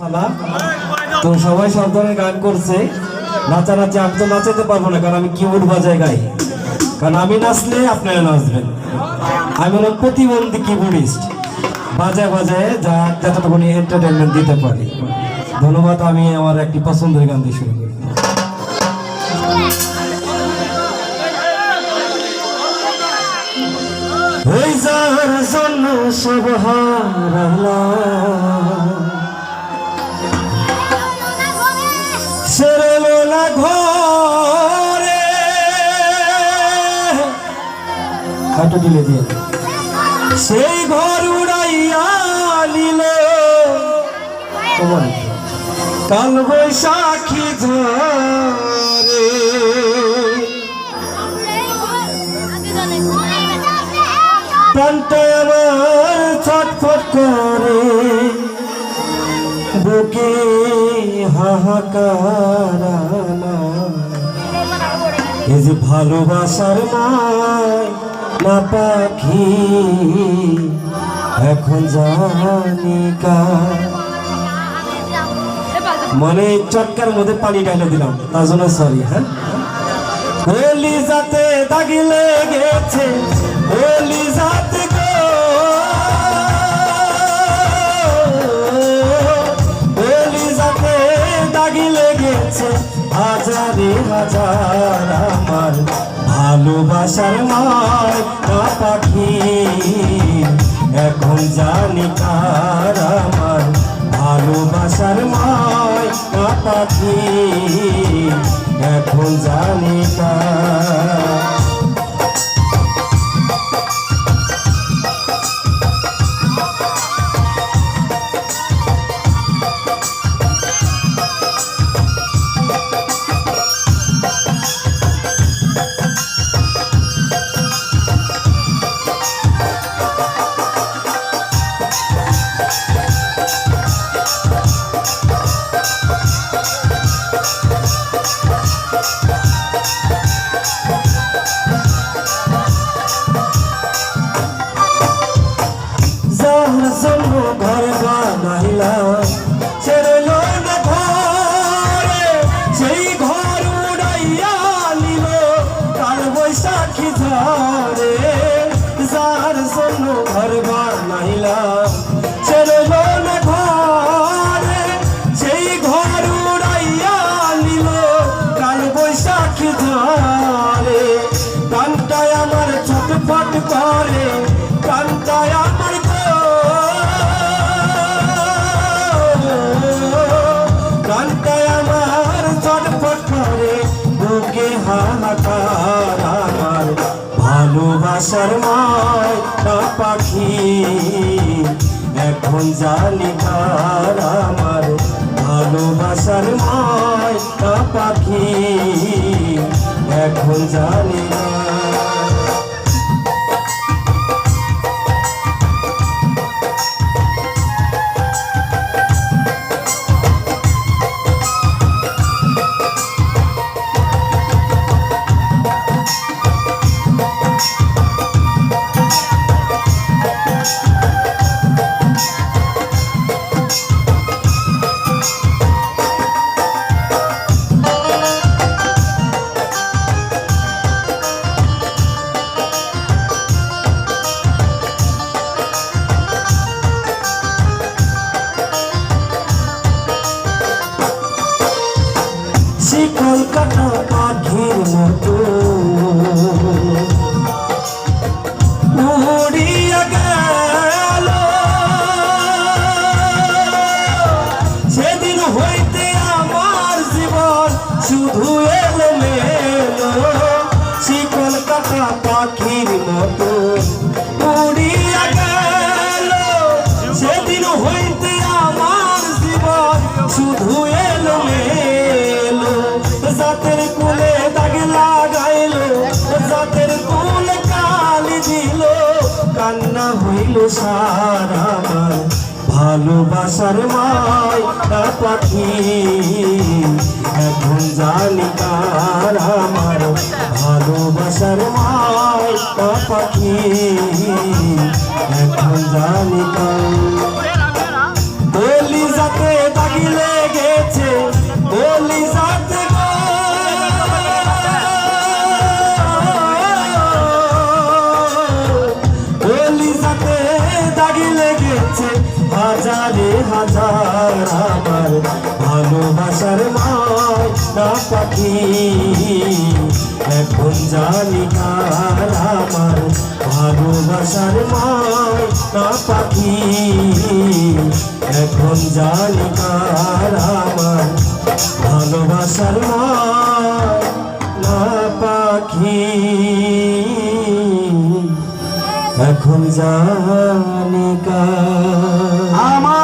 তো সবাই সব ধরনের গান করছে। নাচানাচি, আমি তো নাচাতে পারব না, কারণ আমি কিবোর্ড বাজায় গাই। কারণ আমি নাচলে আপনারা নাচবেন। আমি হলাম প্রতিবন্ধী কিবোর্ডিস্ট। বাজায় বাজায় যা যতটুকুনি এন্টারটেনমেন্ট দিতে পারি। ধন্যবাদ, আমি আমার একটি পছন্দের গান দিয়ে শুরু করি। জন্য ঘরে। হাঁটু দিলে দিয়ে। সেই ঘর উড়াইয়া নিল। কাল বৈশাখী ধরে প্রাণটা আমার ছটফট করে। যে ভালোবাসার না পাখি, এখন জানি মনে চটকার মধ্যে পানি ঢালে দিলাম, তার জন্য সরি হ্যাঁ? হোলি যাতে দাগি লেগেছে আমার ভালোবাসার না পাখি এখন জানি কার আমার ভালোবাসার মায় পাখি এখন জানি কার বৈশাখী ঝরে যার জন্য ঘর বানাইলাম করে কানটায় আমার গো কানটায় আমার পাখি, এখন জানি কার আমার। ভালোবাসার মায় পাখি, এখন জানি না শুধু এলো মেলো শিকল কাটা পাখির মতো। উড়িয়া গেল, সেদিন হইতে আমার জীবন শুধু এলো মেলো জাতের কুলে দাগ লাগাইলো, জাতের কুলে কালি দিল, কান্না হইল সারা ভালোবাসার মায় পাখি। এখন জানি তার আমার ভালোবাসার মা পাখি। এখন জানি বলি যাতে দাগি লেগেছে বলি যাতে বলি যাতে দাগি লেগেছে, হাজারে হাজার আমার ভালোবাসার মা না পাখি। এখন জানি কার আমার ভালোবাসার মায় না পাখি। এখন জানি কার আমার ভালোবাসার মায় না পাখি। এখন জানি আমার